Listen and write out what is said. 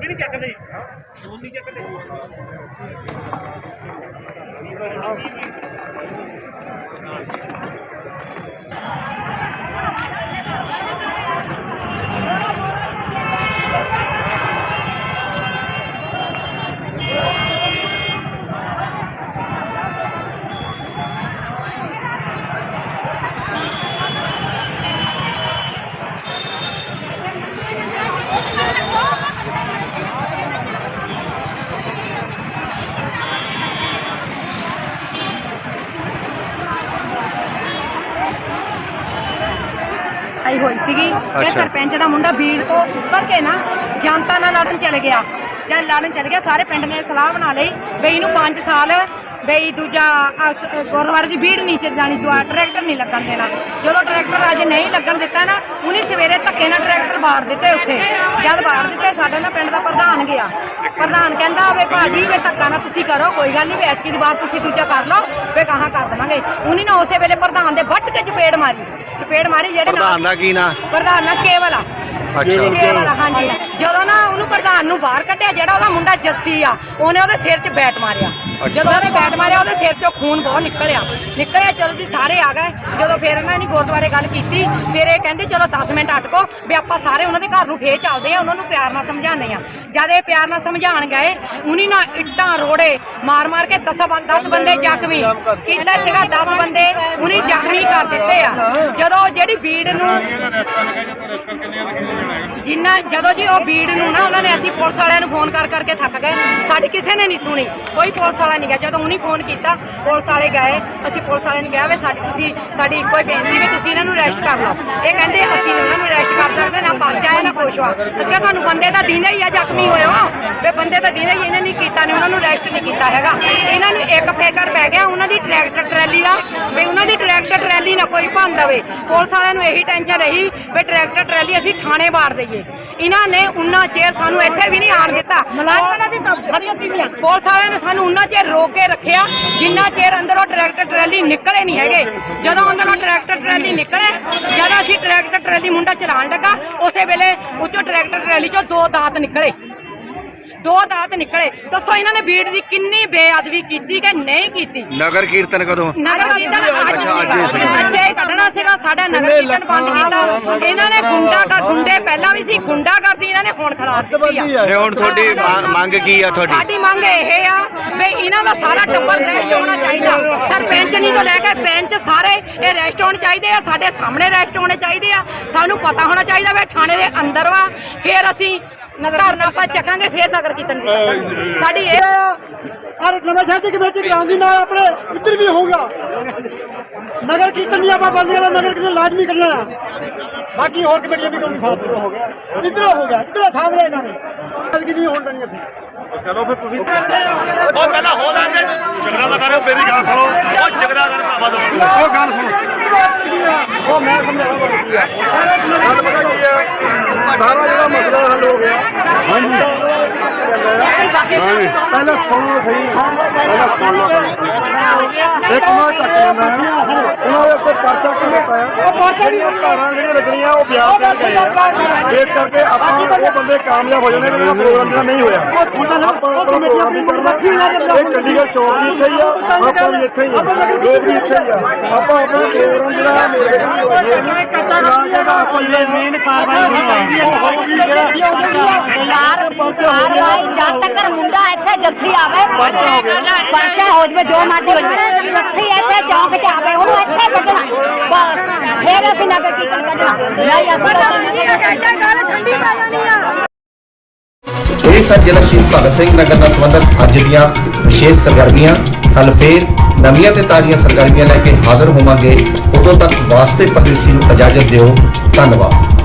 ਵੀ ਨਹੀਂ ਨਹੀਂ ਆਈ ਹੋਈ ਸੀਗੀ। ਇਹ ਅੱਛਾ। ਸਰਪੰਚ ਦਾ ਮੁੰਡਾ ਭੀੜ ਤੋਂ ਉੱਤਰ ਕੇ ਨਾ ਜਨਤਾ ਨਾਲ ਲੜਨ ਚਲ ਗਿਆ। ਜਦ ਲੜਨ ਚਲ ਗਿਆ ਸਾਰੇ ਪਿੰਡ ਨੇ ਸਲਾਹ ਬਣਾ ਲਈ ਬਈ ਇਹਨੂੰ 5 ਸਾਲ ਬਈ ਦੂਜਾ ਸ- ਅਹ ਗੁਰਦੁਆਰੇ ਦੀ ਭੀੜ ਨੀਚੇ ਜਾਣੀ ਦੁਆ ਟਰੈਕਟਰ ਨਹੀਂ ਲੱਗਣ ਦੇਣਾ। ਜਦੋਂ ਟਰੈਕਟਰ ਅੱਜ ਨਹੀਂ ਲੱਗਣ ਦਿੱਤਾ ਨਾ ਉਹਨੇ ਸਵੇਰੇ ਧੱਕੇ ਨਾਲ ਟਰੈਕਟਰ ਬਾੜ ਦਿੱਤੇ ਉੱਥੇ। ਜਦ ਬਾੜ ਦਿੱਤੇ ਸਾਡੇ ਨਾਲ ਪਿੰਡ ਦਾ ਪ੍ਰਧਾਨ ਗਿਆ। ਪ੍ਰਧਾਨ ਕਹਿੰਦਾ ਵੇ ਭਾਜੀ ਵੇ ਧੱਕਾ ਨਾ ਤੁਸੀਂ ਕਰੋ ਕੋਈ ਗੱਲ ਨਹੀਂ ਵੇ ਐਤਕੀ ਦੀ ਵਾਰ ਤੁਸੀਂ ਦੂਜਾ ਕਰ ਲਓ ਵੇ ਕਹਾਂ ਕਰ ਦੇਵਾਂਗੇ। ਉਹਨੇ ਨਾ ਉਸੇ ਵੇਲੇ ਪ੍ਰਧਾਨ ਦੇ ਵੱਟ ਕੇ ਚਪੇੜ ਮਾਰੀ। ਚਪੇੜ ਮਾਰੀ ਜਿਹੜੇ ਨਾਲ ਪ੍ਰਧਾਨ ਦਾ ਕੀ ਨਾਂ? ਪ੍ਰਧਾਨ ਨਾ ਕੇਵਲ ਆ। ਅੱਛਾ। ਕੇਵਲ ਆ, ਹਾਂਜੀ। ਜਦੋਂ ਨਾ ਉਹਨੂੰ ਪ੍ਰਧਾਨ ਨੂੰ ਬਾਹਰ ਕੱਢਿਆ ਜਿਹੜਾ ਉਹਦਾ ਮੁੰਡਾ ਜੱਸੀ ਆ ਉਹਨੇ ਉਹਦੇ ਸਿਰ 'ਚ ਬੈਟ ਮਾਰਿਆ। ਜਦੋਂ ਉਹਨੇ ਬੈਟ ਮਾਰਿਆ ਉਹਦੇ ਸਿਰ 'ਚੋਂ ਖੂਨ ਬਹੁਤ ਨਿਕਲਿਆ। ਨਿਕਲਿਆ ਚਲੋ ਜੀ ਸਾਰੇ ਆ ਗਏ। ਜਦੋਂ ਫਿਰ ਇਹਨਾਂ ਨੇ ਗੁਰਦੁਆਰੇ ਗੱਲ ਕੀਤੀ ਫਿਰ ਇਹ ਕਹਿੰਦੇ ਚਲੋ 10 ਮਿੰਟ ਅਟਕੋ ਵੀ ਆਪਾਂ ਸਾਰੇ ਉਹਨਾਂ ਦੇ ਘਰ ਨੂੰ ਫੇਰ ਚੱਲਦੇ ਆ ਉਹਨਾਂ ਨੂੰ ਪਿਆਰ ਨਾਲ ਸਮਝਾਉਂਦੇ ਆ ਜਦ ਇਹ ਪਿਆਰ ਨਾਲ ਸਮਝਾਉਣ ਗਏ ਉਨੀ ਨਾ ਇੱਟਾਂ ਰੋੜੇ ਮਾਰ ਮਾਰ ਕੇ 10 10 ਬੰਦੇ ਜ਼ਖਮੀ ਕਿੰਨਾ ਸੀਗਾ 10 ਬੰਦੇ ਉਨੀ ਜ਼ਖਮੀ ਕਰ ਦਿੱਤੇ ਆ। ਜਦੋਂ ਜਿਹੜੀ ਬੀੜ ਨੂੰ ਜਿੰਨਾ ਜਦੋਂ ਜੀ ਉਹ ਬੀੜ ਨੂੰ ਨਾ ਉਹਨਾਂ ਨੇ ਅਸੀਂ ਪੁਲਿਸ ਵਾਲਿਆਂ ਨੂੰ ਫੋਨ ਕਰ ਕਰਕੇ ਥੱਕ ਗਏ। ਸਾਡੀ ਕਿਸੇ ਨੇ ਨਹੀਂ ਸੁਣੀ। ਕੋਈ ਪੁਲਿਸ ਵਾਲਾ ਨਹੀਂ ਗਿਆ। ਜਦੋਂ ਉਹਨੇ ਫੋਨ ਕੀਤਾ ਪੁਲਿਸ ਵਾਲੇ ਗਏ। ਅਸੀਂ ਪੁਲਿਸ ਵਾਲਿਆਂ ਨੂੰ ਕਿਹਾ ਵੀ ਸਾਡੀ ਤੁਸੀਂ ਸਾਡੀ ਇੱਕੋ ਹੀ ਬੇਨਤੀ ਵੀ ਤੁਸੀਂ ਇਹਨਾਂ ਨੂੰ ਅਰੈਸਟ ਕਰ ਲਓ। ਇਹ ਕਹਿੰਦੇ ਅਸੀਂ ਨੀ ਉਹਨਾਂ ਨੂੰ ਅਰੈਸਟ ਕਰ ਸਕਦੇ ਨਾ ਪਰਚਾ ਹੈ ਨਾ ਕੁਛ ਵਾ। ਅਸੀਂ ਕਿਹਾ ਤੁਹਾਨੂੰ ਬੰਦੇ ਤਾਂ ਦਿੰਦੇ ਹੀ ਆ ਜ਼ਖਮੀ ਹੋਏ ਹੋ। ਵੀ ਬੰਦੇ ਤਾਂ ਦਿੰਦੇ ਹੀ ਇਹਨੇ ਨਹੀਂ ਕੀਤਾ ਨੇ ਉਹਨਾਂ ਨੂੰ ਅਰੈਸਟ ਨਹੀਂ ਕੀਤਾ ਹੈਗਾ। ਇਹਨਾਂ ਨੂੰ ਇੱਕ ਫੇਕਰ ਪੈ ਗਿਆ ਉਹਨਾਂ ਦੀ ਟਰੈਕਟਰ ਟਰੈਲੀ ਦਾ ਵੀ ਉਹਨਾਂ ਦੀ ਟਰੈਕਟਰ ਨਾ ਕੋਈ ਭੰਨ ਦਵੇ। ਪੁਲਿਸ ਵਾਲਿਆਂ ਨੂੰ ਇਹੀ ਟੈਨਸ਼ਨ ਰਹੀ ਵੀ ਟਰੈਕਟਰ ਟਰੈਲੀ ਅਸੀਂ ਥਾਣੇ ਬਾੜ ਦਈਏ। ਇਹਨਾਂ ਨੇ ਉਨਾ ਚਿਰ ਸਾਨੂੰ ਇੱਥੇ ਵੀ ਨਹੀਂ ਆਣ ਦਿੱਤਾ। ਮਲਾਜ਼ਮਾਂ ਦੀ ਤਾਂ ਸਾਰੀਆਂ ਟੀਮਾਂ ਪੁਲਿਸ ਵਾਲਿਆਂ ਨੇ ਸਾਨੂੰ ਉਨਾ ਚਿਰ ਰੋਕ ਕੇ ਰੱਖਿਆ ਜਿੰਨਾ ਚਿਰ ਅੰਦਰੋਂ ਟਰੈਕਟਰ ਟਰੈਲੀ ਨਿਕਲੇ ਨਹੀਂ ਹੈਗੇ। ਜਦੋਂ ਅੰਦਰੋਂ ਟਰੈਕਟਰ ਟਰੈਲੀ ਨਿਕਲੇ ਜਦ ਅਸੀਂ ਟਰੈਕਟਰ ਟਰੈਲੀ ਮੁੰਡਾ ਚਲਾਉਣ ਲੱਗਾ ਉਸੇ ਵੇਲੇ ਉੱਚੋਂ ਟਰੈਕਟਰ ਟਰੈਲੀ ਚੋਂ ਦੋ ਦਾਤ ਨਿਕਲੇ। ਦੋ ਦਾਤ ਨਿਕਲੇ। ਦੱਸੋ ਇਹਨਾਂ ਨੇ ਬੀੜ ਦੀ ਕਿੰਨੀ ਬੇਅਦਬੀ ਕੀਤੀ ਕਿ ਨਹੀਂ ਕੀਤੀ? ਨਗਰ ਕੀਰਤਨ ਕਦੋਂ? ਨਗਰ ਕੀਰਤਨ ਅੱਜ ਸੀਗਾ ਸੀਗਾ। ਅੱਜ ਇਹ ਕੱਢਣਾ ਸੀਗਾ ਸਾਡਾ ਨਗਰ ਕੀਰਤਨ ਬੰਦ ਕੀਤਾ ਇਹਨਾਂ ਨੇ ਗੁੰਡਾ ਕਰ ਗੁੰਡੇ ਪਹਿਲਾਂ ਵੀ ਸੀ ਗੁੰਡਾ ਕਰਦੀ ਇਹਨਾਂ ਨੇ ਹੁਣ ਖਿਲਾਫ ਦਿੱਤੀ ਆ। ਤੇ ਹੁਣ ਤੁਹਾਡੀ ਮੰਗ ਕੀ ਆ ਤੁਹਾਡੀ? ਸਾਡੀ ਮੰਗ ਇਹ ਆ ਵੀ ਇਹਨਾਂ ਦਾ ਸਾਰਾ ਟੱਬਰ ਰੈਸਟ ਹੋਣਾ ਚਾਹੀਦਾ। ਸਰਪੰਚ ਨਹੀਂ ਤੋਂ ਲੈ ਕੇ ਪੈਂਚ ਸਾਰੇ ਇਹ ਰੈਸਟ ਹੋਣੇ ਚਾਹੀਦੇ ਆ ਸਾਡੇ ਸਾਹਮਣੇ ਰੈਸਟ ਹੋਣੇ ਚਾਹੀਦੇ ਆ। ਸਾਨੂੰ ਪਤਾ ਹੋਣਾ ਚਾਹੀਦਾ ਵੀ ਇਹ ਥਾਣੇ ਦੇ ਅੰਦਰ ਵਾ। ਫਿਰ ਅਸੀਂ ਧਰਨਾ ਆਪਾਂ ਚੱਕਾਂਗੇ ਫਿਰ ਨਗਰ ਕੀਰਤਨ ਕਰਾਂਗੇ। ਸਾਡੀ ਇਹ और नगर शहर की कमेटी गांधी में अपने इधर भी होगा नगर कीर्तन भी आप बंद करा नगर कीर्तन लाजमी करना है बाकी और कमेटियां भी कम साथ हो गया इधर हो गया इधर साफ रहेगा आज की नहीं हो रही थी ਉਹ ਪਹਿਲਾਂ ਹੋ ਲੈਂਦੇ ਝਗੜਾ ਲਗਾ ਰਹੇ ਹੋ ਮੇਰੀ ਗੱਲ ਸੁਣੋ ਉਹ ਝਗੜਾ ਕਰ ਭਾਵਾ ਦੋ ਉਹ ਗੱਲ ਸੁਣੋ ਉਹ ਮੈਂ ਸਮਝਾਉਂਦਾ ਗੱਲ ਪਤਾ ਕੀ ਹੈ ਹਾਂਜੀ ਹਾਂਜੀ ਪਹਿਲਾਂ ਸੁਣੋ ਸਹੀ ਪਹਿਲਾਂ ਸੁਣ ਲਓ ਇੱਕ ਮੈਂ ਚੱਕ ਲੈਂਦਾ ਉਹਨਾਂ ਦੇ ਉੱਤੇ ਪਰਚਾ ਕਿਉਂ ਪਾਇਆ ਉਹ ਪਰਚਾ ਨਹੀਂ ਧਾਰਾਂ ਜਿਹੜੀਆਂ ਲੱਗਣੀਆਂ ਉਹ ਬਿਆਨ ਦੇ ਗਏ ਆ ਇਸ ਕਰਕੇ ਆਪਾਂ ਉਹ ਬੰਦੇ ਕਾਮਯਾਬ ਹੋ ਜਾਣੇ ਜਿਹੜਾ ਪ੍ਰੋਗਰਾਮ ਜਿਹੜਾ ਨਹੀਂ ਹੋਇਆ ਆਪਾਂ ਆਪਣਾ ਪ੍ਰੋਗਰਾਮ ਵੀ ਕਰਨਾ ਇਹ ਚੰਡੀਗੜ੍ਹ ਚੌਕ ਵੀ ਇੱਥੇ ਹੀ ਆ ਆਪਾਂ ਵੀ ਇੱਥੇ ਹੀ ਆ ਲੋਕ ਵੀ ਇੱਥੇ ਹੀ ਆ ਆਪਾਂ ਆਪਣਾ ਪ੍ਰੋਗਰਾਮ ਜਿਹੜਾ ਮੇਰੇ ਕੋਲ ਹੋਇਆ ਕੱਚਾ ਜਿਹੜਾ ਆਪਾਂ ਜਿਹੜਾ ਮੇਨ ਕਾਰਵਾਈ ਹੋਣੀ ਉਹ ਹੋਊਗੀ ਜਿਹੜਾ ਕਾਰਵਾਈ ਜਦ ਤੱਕ ਮੁੰਡਾ ਇੱਥੇ ਜੱਸੀ ਆਵੇ ਪਰਚਾ ਹੋ ਜਵੇ ਜੋ ਮਰਜ਼ੀ ਹੋ ਜਵੇ ਜੱਸੀ ਇੱਥੇ ਚੌਂਕ ਚ ਆਵੇ ਉਹਨੂੰ ਇੱਥੇ ਕੱਢਣਾ ਬਸ ਫੇਰ ਕਹਿੰਦੇ ਅਸੀਂ ਨਗਰ ਕੀਰਤਨ ਕੱਢਣਾ ਨਹੀਂ ਅਸੀਂ ਗੱਲ ਠੰਡੀ ਪੈ ਜਾਣੀ ਆ ਇਹ ਸਨ ਜ਼ਿਲ੍ਹਾ ਸ਼ਹੀਦ ਭਗਤ ਸਿੰਘ ਨਗਰ ਨਾਲ ਸੰਬੰਧਿਤ ਅੱਜ ਦੀਆਂ ਵਿਸ਼ੇਸ਼ ਸਰਗਰਮੀਆਂ ਕੱਲ ਫੇਰ ਨਵੀਆਂ ਤੇ ਤਾਜ਼ੀਆਂ ਸਰਗਰਮੀਆਂ ਲੈ ਕੇ ਹਾਜ਼ਰ ਹੋਵਾਂਗੇ ਉਦੋਂ ਤੱਕ ਵਾਸਤੇ ਪਰਦੇਸੀ ਨੂੰ ਇਜਾਜ਼ਤ ਦਿਓ ਧੰਨਵਾਦ